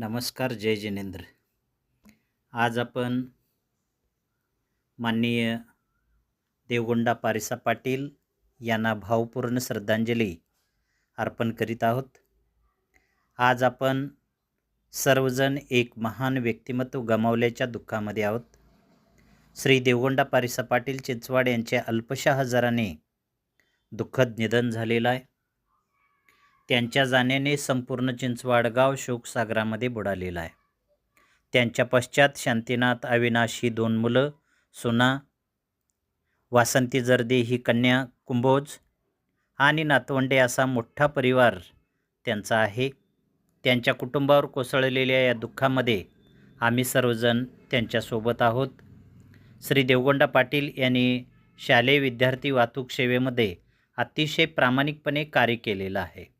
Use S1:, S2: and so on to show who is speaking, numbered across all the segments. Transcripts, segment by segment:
S1: नमस्कार जय जिनेंद्र. आज आपण माननीय देवगोंडा पारिसा पाटील यांना भावपूर्ण श्रद्धांजली अर्पण करीत आहोत. आज आपण सर्वजण एक महान व्यक्तिमत्व गमावल्याच्या दुःखामध्ये आहोत. श्री देवगोंडा पारिसा पाटील चिंचवाड यांच्या अल्पशा हजाराने दुःखद निधन झालेलं आहे. त्यांच्या जाण्याने संपूर्ण चिंचवाडगाव शोकसागरामध्ये बुडालेला आहे. त्यांच्या पश्चात शांतीनाथ अविनाश ही दोन मुलं सुना वासंती जर्दे ही कन्या कुंभोज आणि नातवंडे असा मोठा परिवार त्यांचा आहे. त्यांच्या कुटुंबावर कोसळलेल्या या दुःखामध्ये आम्ही सर्वजण त्यांच्यासोबत आहोत. श्री देवगोंडा पाटील यांनी शालेय विद्यार्थी वाहतूक सेवेमध्ये अतिशय प्रामाणिकपणे कार्य केलेलं आहे.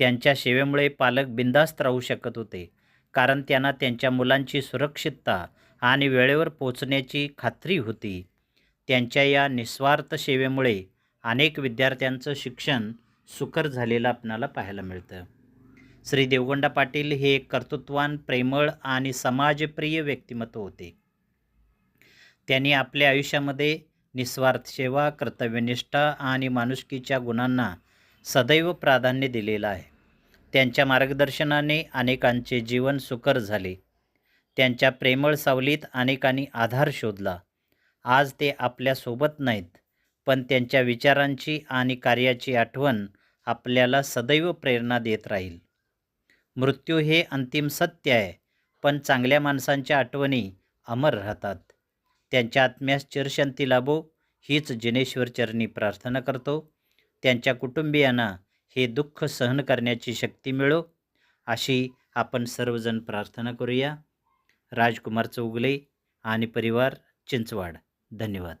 S1: त्यांच्या सेवेमुळे पालक बिंदास्त राहू शकत होते. कारण त्यांना त्यांच्या मुलांची सुरक्षितता आणि वेळेवर पोचण्याची खात्री होती. त्यांच्या या निस्वार्थ सेवेमुळे अनेक विद्यार्थ्यांचं शिक्षण सुकर झालेलं आपणाला पाहायला मिळतं. श्री देवगोंडा पाटील हे एक कर्तृत्वान प्रेमळ आणि समाजप्रिय व्यक्तिमत्व होते. त्यांनी आपल्या आयुष्यामध्ये निस्वार्थ सेवा कर्तव्यनिष्ठा आणि माणुसकीच्या गुणांना सदैव प्राधान्य दिलेलं आहे. त्यांच्या मार्गदर्शनाने अनेकांचे जीवन सुकर झाले. त्यांच्या प्रेमळ सावलीत अनेकांनी आधार शोधला. आज ते आपल्यासोबत नाहीत पण त्यांच्या विचारांची आणि कार्याची आठवण आपल्याला सदैव प्रेरणा देत राहील. मृत्यू हे अंतिम सत्य आहे पण चांगल्या माणसांच्या आठवणी अमर राहतात. त्यांच्या आत्म्यास चिरशांती लाभो हीच जिनेश्वर चरणी प्रार्थना करतो. त्यांच्या कुटुंबियांना हे दुःख सहन करण्याची शक्ती मिळो अशी आपण सर्वजण प्रार्थना करूया. राजकुमार चौगले आणि परिवार चिंचवाड. धन्यवाद.